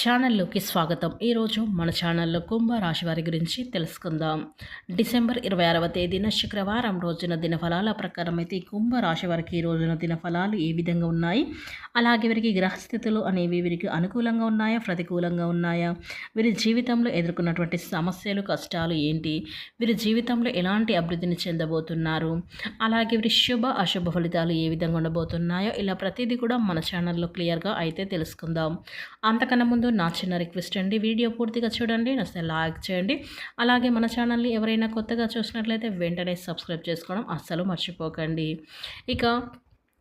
ఛానల్లోకి స్వాగతం. ఈరోజు మన ఛానల్లో కుంభ రాశి వారి గురించి తెలుసుకుందాం. డిసెంబర్ ఇరవై ఆరవ తేదీన శుక్రవారం రోజున దినఫలాల ప్రకారం అయితే ఈ కుంభ రాశి వారికి ఈ రోజున దినఫలాలు ఏ విధంగా ఉన్నాయి? అలాగే వీరికి గ్రహస్థితులు అనేవి వీరికి అనుకూలంగా ఉన్నాయా? ప్రతికూలంగా ఉన్నాయా? వీరి జీవితంలో ఎదుర్కొన్నటువంటి సమస్యలు కష్టాలు ఏంటి? వీరి జీవితంలో ఎలాంటి అభివృద్ధిని చెందబోతున్నారు? అలాగే వీరి శుభ అశుభ ఫలితాలు ఏ విధంగా ఉండబోతున్నాయో ఇలా ప్రతిదీ కూడా మన ఛానల్లో క్లియర్గా అయితే తెలుసుకుందాం. అంతకన్నా ముందు నా చిన్న రిక్వెస్ట్ అండి. వీడియో పూర్తిగా చూడండి నచ్చితే లైక్ చేయండి. అలాగే మన ఛానల్ని ఎవరైనా కొత్తగా చూసినట్లయితే వెంటనే సబ్స్క్రైబ్ చేసుకోవడం అస్సలు మర్చిపోకండి. ఇక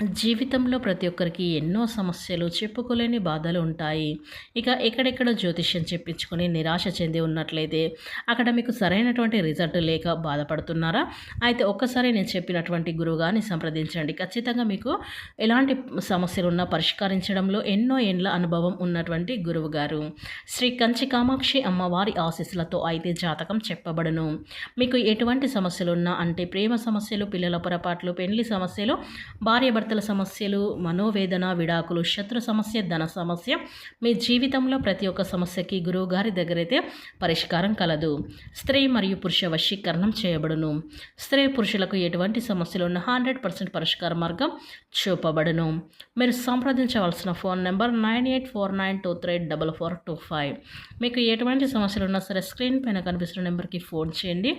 జీవితంలో ప్రతి ఒక్కరికి ఎన్నో సమస్యలు చెప్పుకోలేని బాధలు ఉంటాయి. ఇక ఎక్కడెక్కడ జ్యోతిష్యం చెప్పించుకొని నిరాశ చెంది ఉన్నట్లయితే అక్కడ మీకు సరైనటువంటి రిజల్ట్ లేక బాధపడుతున్నారా? అయితే ఒక్కసారి నేను చెప్పినటువంటి గురువుగారిని సంప్రదించండి. ఖచ్చితంగా మీకు ఎలాంటి సమస్యలు ఉన్నా పరిష్కరించడంలో ఎన్నో ఏండ్ల అనుభవం ఉన్నటువంటి గురువు గారు శ్రీ కంచి కామాక్షి అమ్మవారి ఆశీస్సులతో అయితే జాతకం చెప్పబడును. మీకు ఎటువంటి సమస్యలు ఉన్నా అంటే ప్రేమ సమస్యలు పిల్లల పొరపాట్లు పెళ్ళి సమస్యలు భార్య భర్తల సమస్యలు మనోవేదన విడాకులు శత్రు సమస్య ధన సమస్య మీ జీవితంలో ప్రతి ఒక్క సమస్యకి గురువుగారి దగ్గరైతే పరిష్కారం కలదు. స్త్రీ మరియు పురుష వశీకరణం చేయబడును. స్త్రీ పురుషులకు ఎటువంటి సమస్యలు ఉన్న హండ్రెడ్ పర్సెంట్ పరిష్కార మార్గం చూపబడును. మీరు సంప్రదించవలసిన phone number nine eight four nine two three double four two five. మీకు ఎటువంటి సమస్యలు ఉన్నా సరే స్క్రీన్ పైన కనిపిస్తున్న నెంబర్కి ఫోన్ చేయండి.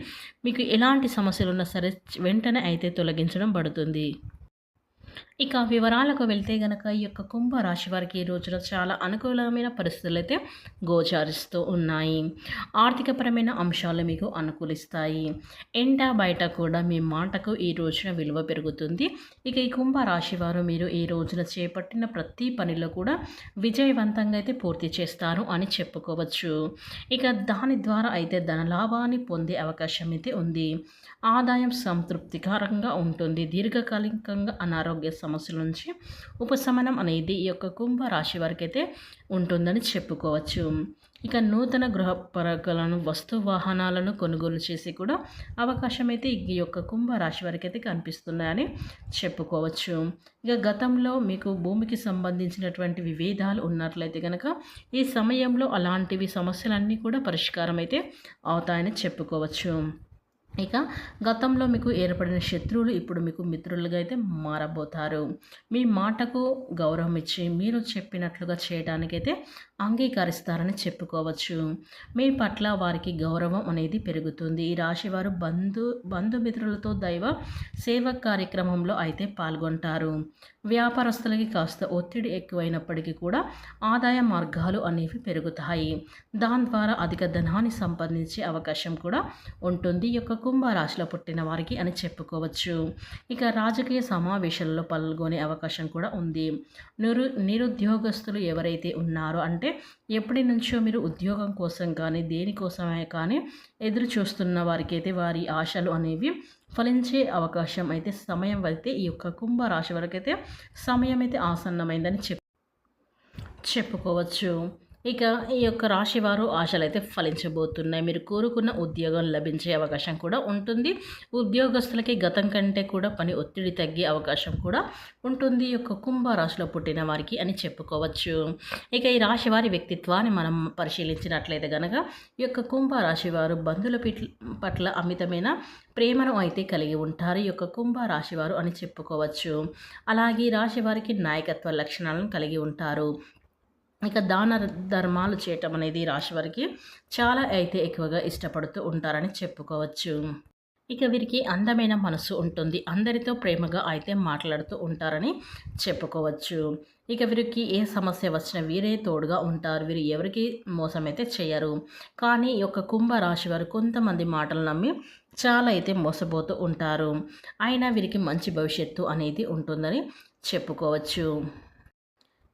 మీకు ఎలాంటి సమస్యలు ఉన్నా సరే వెంటనే అయితే తొలగించడం పడుతుంది. ఇక వివరాలకు వెళ్తే గనక ఈ యొక్క కుంభ రాశి వారికి ఈ రోజున చాలా అనుకూలమైన పరిస్థితులు అయితే గోచారిస్తూ ఉన్నాయి. ఆర్థికపరమైన అంశాలు మీకు అనుకూలిస్తాయి. ఎంట బయట కూడా మీ మాటకు ఈ రోజున విలువ పెరుగుతుంది. ఇక ఈ కుంభరాశి వారు మీరు ఈ రోజున చేపట్టిన ప్రతి పనిలో కూడా విజయవంతంగా అయితే పూర్తి చేస్తారు అని చెప్పుకోవచ్చు. ఇక దాని ద్వారా అయితే ధన లాభాన్ని పొందే అవకాశం అయితే ఉంది. ఆదాయం సంతృప్తికరంగా ఉంటుంది. దీర్ఘకాలికంగా అనారోగ్య సమస్యల నుంచి ఉపశమనం అనేది ఈ యొక్క కుంభ రాశి వారికి అయితే ఉంటుందని చెప్పుకోవచ్చు. ఇక నూతన గృహ వస్తు వాహనాలను కొనుగోలు చేసి కూడా అవకాశం అయితే ఈ యొక్క కుంభ రాశి వారికి అయితే కనిపిస్తున్నాయని చెప్పుకోవచ్చు. ఇక గతంలో మీకు భూమికి సంబంధించినటువంటి విభేదాలు ఉన్నట్లయితే కనుక ఈ సమయంలో అలాంటివి సమస్యలన్నీ కూడా పరిష్కారం అయితే అవుతాయని చెప్పుకోవచ్చు. ఇక గతంలో మీకు ఏర్పడిన శత్రువులు ఇప్పుడు మీకు మిత్రులుగా అయితే మారబోతారు. మీ మాటకు గౌరవం ఇచ్చి మీరు చెప్పినట్లుగా చేయడానికైతే అంగీకరిస్తారని చెప్పుకోవచ్చు. మీ పట్ల వారికి గౌరవం అనేది పెరుగుతుంది. ఈ రాశివారు బంధు బంధుమిత్రులతో దైవ సేవ కార్యక్రమంలో అయితే పాల్గొంటారు. వ్యాపారస్తులకి కాస్త ఒత్తిడి ఎక్కువైనప్పటికీ కూడా ఆదాయ మార్గాలు అనేవి పెరుగుతాయి. దాని ద్వారా అధిక ధనాన్ని సంపాదించే అవకాశం కూడా ఉంటుంది. ఈ యొక్క కుంభరాశిలో పుట్టిన వారికి అని చెప్పుకోవచ్చు. ఇక రాజకీయ సమావేశాలలో పాల్గొనే అవకాశం కూడా ఉంది. నిరు నిరుద్యోగస్తులు ఎవరైతే ఉన్నారో అంటే ఎప్పటి నుంచో మీరు ఉద్యోగం కోసం కానీ దేనికోసమే కానీ ఎదురు చూస్తున్న వారికి అయితే వారి ఆశలు అనేవి ఫలించే అవకాశం అయితే సమయం అయితే ఈ యొక్క కుంభరాశి వరకు అయితే సమయం అయితే ఆసన్నమైందని చెప్ చెప్పుకోవచ్చు. ఇక ఈ యొక్క రాశి వారు ఆశలు అయితే ఫలించబోతున్నాయి. మీరు కోరుకున్న ఉద్యోగం లభించే అవకాశం కూడా ఉంటుంది. ఉద్యోగస్తులకి గతం కంటే కూడా పని ఒత్తిడి తగ్గే అవకాశం కూడా ఉంటుంది. ఈ యొక్క కుంభ రాశిలో పుట్టిన వారికి అని చెప్పుకోవచ్చు. ఇక ఈ రాశి వారి వ్యక్తిత్వాన్ని మనం పరిశీలించినట్లయితే కనుక ఈ యొక్క కుంభ రాశి వారు బంధుల పట్ల అమితమైన ప్రేమను అయితే కలిగి ఉంటారు. ఈ యొక్క కుంభ రాశివారు అని చెప్పుకోవచ్చు. అలాగే రాశి వారికి నాయకత్వ లక్షణాలను కలిగి ఉంటారు. ఇక దాన ధర్మాలు చేయటం అనేది రాశి వారికి చాలా అయితే ఎక్కువగా ఇష్టపడుతూ ఉంటారని చెప్పుకోవచ్చు. ఇక వీరికి అందమైన మనసు ఉంటుంది. అందరితో ప్రేమగా అయితే మాట్లాడుతూ ఉంటారని చెప్పుకోవచ్చు. ఇక వీరికి ఏ సమస్య వచ్చినా వీరే తోడుగా ఉంటారు. వీరు ఎవరికి మోసం అయితే చేయరు. కానీ ఈ యొక్క కుంభ రాశి వారు కొంతమంది మాటలు నమ్మి చాలా అయితే మోసపోతూ ఉంటారు. అయినా వీరికి మంచి భవిష్యత్తు అనేది ఉంటుందని చెప్పుకోవచ్చు.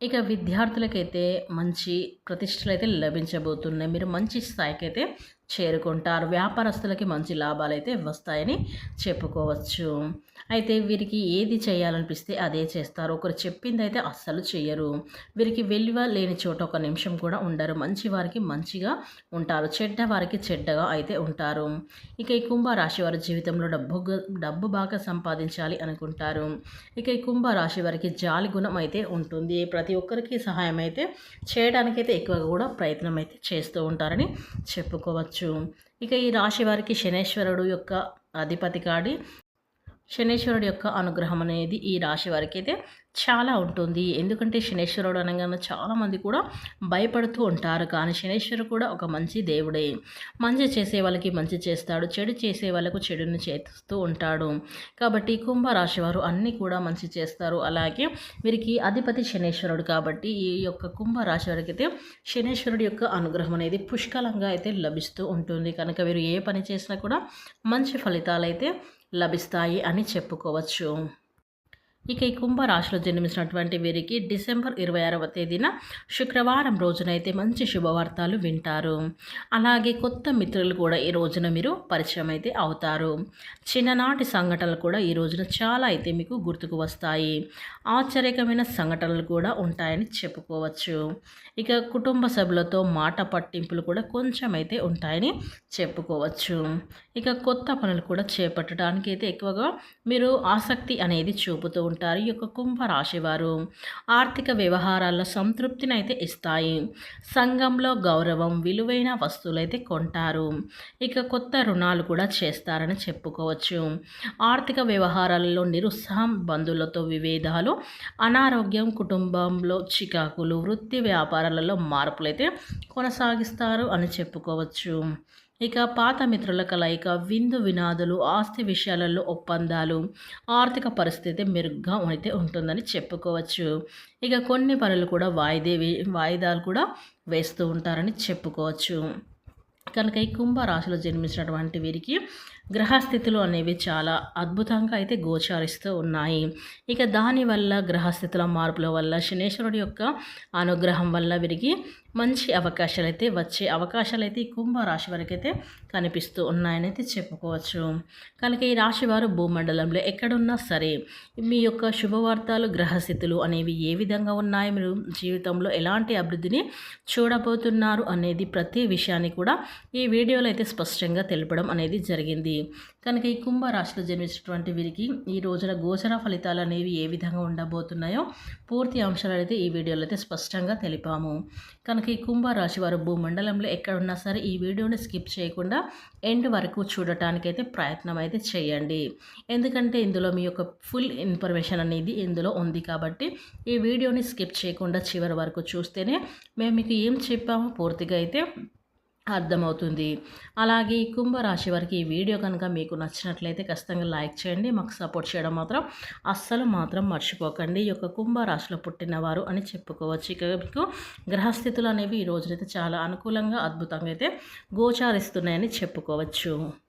ఇక విద్యార్థులకైతే మంచి ప్రతిష్టలు అయితే లభించబోతున్నాయి. మీరు మంచి స్థాయికి అయితే చేరుకుంటారు. వ్యాపారస్తులకి మంచి లాభాలు అయితే వస్తాయని చెప్పుకోవచ్చు. అయితే వీరికి ఏది చేయాలనిపిస్తే అదే చేస్తారు. ఒకరు చెప్పింది అయితే అస్సలు చేయరు. వీరికి విలువ లేని చోట ఒక నిమిషం కూడా ఉండరు. మంచి వారికి మంచిగా ఉంటారు. చెడ్డ వారికి చెడ్డగా అయితే ఉంటారు. ఇక ఈ కుంభరాశి వారి జీవితంలో డబ్బు డబ్బు బాగా సంపాదించాలి అనుకుంటారు. ఇక ఈ కుంభరాశి వారికి జాలి గుణం అయితే ఉంటుంది. ప్రతి ఒక్కరికి సహాయం అయితే చేయడానికైతే ఎక్కువగా కూడా ప్రయత్నం అయితే చేస్తూ ఉంటారని చెప్పుకోవచ్చు. ఇక ఈ రాశి వారికి శనేశ్వరుడు యొక్క అధిపతి కాడి శనేశ్వరుడు యొక్క అనుగ్రహం అనేది ఈ రాశి వారికి అయితే చాలా ఉంటుంది. ఎందుకంటే శనేశ్వరుడు అనగానే చాలామంది కూడా భయపడుతూ ఉంటారు. కానీ శనేశ్వరుడు కూడా ఒక మంచి దేవుడే. మంచి చేసే వాళ్ళకి మంచి చేస్తాడు. చెడు చేసే వాళ్ళకు చెడుని చేస్తూ ఉంటాడు. కాబట్టి కుంభరాశి వారు అన్నీ కూడా మంచి చేస్తారు. అలాగే వీరికి అధిపతి శనేశ్వరుడు కాబట్టి ఈ యొక్క కుంభరాశి వారికి అయితే శనేశ్వరుడు యొక్క అనుగ్రహం అనేది పుష్కలంగా అయితే లభిస్తూ ఉంటుంది. కనుక వీరు ఏ పని చేసినా కూడా మంచి ఫలితాలు అయితే లభిస్తాయి అని చెప్పుకోవచ్చు. ఇక ఈ కుంభరాశిలో జన్మించినటువంటి వీరికి డిసెంబర్ ఇరవై ఆరవ తేదీన శుక్రవారం రోజునైతే మంచి శుభవార్తలు వింటారు. అలాగే కొత్త మిత్రులు కూడా ఈ రోజున మీరు పరిచయం అయితే అవుతారు. చిన్ననాటి సంఘటనలు కూడా ఈ రోజున చాలా అయితే మీకు గుర్తుకు వస్తాయి. ఆశ్చర్యకమైన సంఘటనలు కూడా ఉంటాయని చెప్పుకోవచ్చు. ఇక కుటుంబ సభ్యులతో మాట పట్టింపులు కూడా కొంచెం అయితే ఉంటాయని చెప్పుకోవచ్చు. ఇక కొత్త పనులు కూడా చేపట్టడానికి అయితే ఎక్కువగా మీరు ఆసక్తి అనేది చూపుతూ ఉంటారు. ఈ యొక్క కుంభ రాశివారు ఆర్థిక వ్యవహారాల్లో సంతృప్తిని అయితే ఇస్తాయి. సంఘంలో గౌరవం విలువైన వస్తువులు అయితే కొంటారు. ఇక కొత్త రుణాలు కూడా చేస్తారని చెప్పుకోవచ్చు. ఆర్థిక వ్యవహారాలలో నిరుత్సాహం బంధువులతో విభేదాలు అనారోగ్యం కుటుంబంలో చికాకులు వృత్తి వ్యాపారాలలో మార్పులైతే కొనసాగిస్తారు అని చెప్పుకోవచ్చు. ఇక పాత మిత్రుల కలయిక విందు వినాదులు ఆస్తి విషయాలలో ఒప్పందాలు ఆర్థిక పరిస్థితి మెరుగ్గా అయితే ఉంటుందని చెప్పుకోవచ్చు. ఇక కొన్ని పనులు కూడా వాయిదే వాయిదాలు కూడా వేస్తూ ఉంటారని చెప్పుకోవచ్చు. కనుక ఈ కుంభరాశిలో జన్మించినటువంటి వీరికి గ్రహస్థితులు అనేవి చాలా అద్భుతంగా అయితే గోచారిస్తూ ఉన్నాయి. ఇక దానివల్ల గ్రహస్థితుల మార్పుల వల్ల శనేశ్వరుడి యొక్క అనుగ్రహం వల్ల వీరికి మంచి అవకాశాలు అయితే వచ్చే అవకాశాలు అయితే ఈ కుంభరాశి వారికి అయితే కనిపిస్తూ ఉన్నాయని అయితే చెప్పుకోవచ్చు. కనుక ఈ రాశి వారు భూమండలంలో ఎక్కడున్నా సరే మీ యొక్క శుభవార్తలు గ్రహస్థితులు అనేవి ఏ విధంగా ఉన్నాయి? మీరు జీవితంలో ఎలాంటి అభివృద్ధిని చూడబోతున్నారు అనేది ప్రతి విషయాన్ని కూడా ఈ వీడియోలో అయితే స్పష్టంగా తెలపడం అనేది జరిగింది. కనుక ఈ కుంభరాశిలో జన్మించినటువంటి వీరికి ఈ రోజున గోచర ఫలితాలు అనేవి ఏ విధంగా ఉండబోతున్నాయో పూర్తి అంశాలు అయితే ఈ వీడియోలో అయితే స్పష్టంగా తెలిపాము. కనుక ఈ కుంభరాశి వారు భూమండలంలో ఎక్కడున్నా సరే ఈ వీడియోని స్కిప్ చేయకుండా ఎండ్ వరకు చూడటానికి అయితే ప్రయత్నం అయితే చేయండి. ఎందుకంటే ఇందులో మీ యొక్క ఫుల్ ఇన్ఫర్మేషన్ అనేది ఇందులో ఉంది కాబట్టి ఈ వీడియోని స్కిప్ చేయకుండా చివరి వరకు చూస్తేనే మేము మీకు ఏం చెప్పామో పూర్తిగా అయితే అర్థమవుతుంది. అలాగే ఈ కుంభరాశి వారికి ఈ వీడియో కనుక మీకు నచ్చినట్లయితే ఖచ్చితంగా లైక్ చేయండి. మాకు సపోర్ట్ చేయడం మాత్రం అస్సలు మాత్రం మర్చిపోకండి. ఈ యొక్క కుంభరాశిలో పుట్టినవారు అని చెప్పుకోవచ్చు. ఇక మీకు గ్రహస్థితులు అనేవి ఈ రోజునైతే చాలా అనుకూలంగా అద్భుతంగా అయితే గోచారిస్తున్నాయని చెప్పుకోవచ్చు.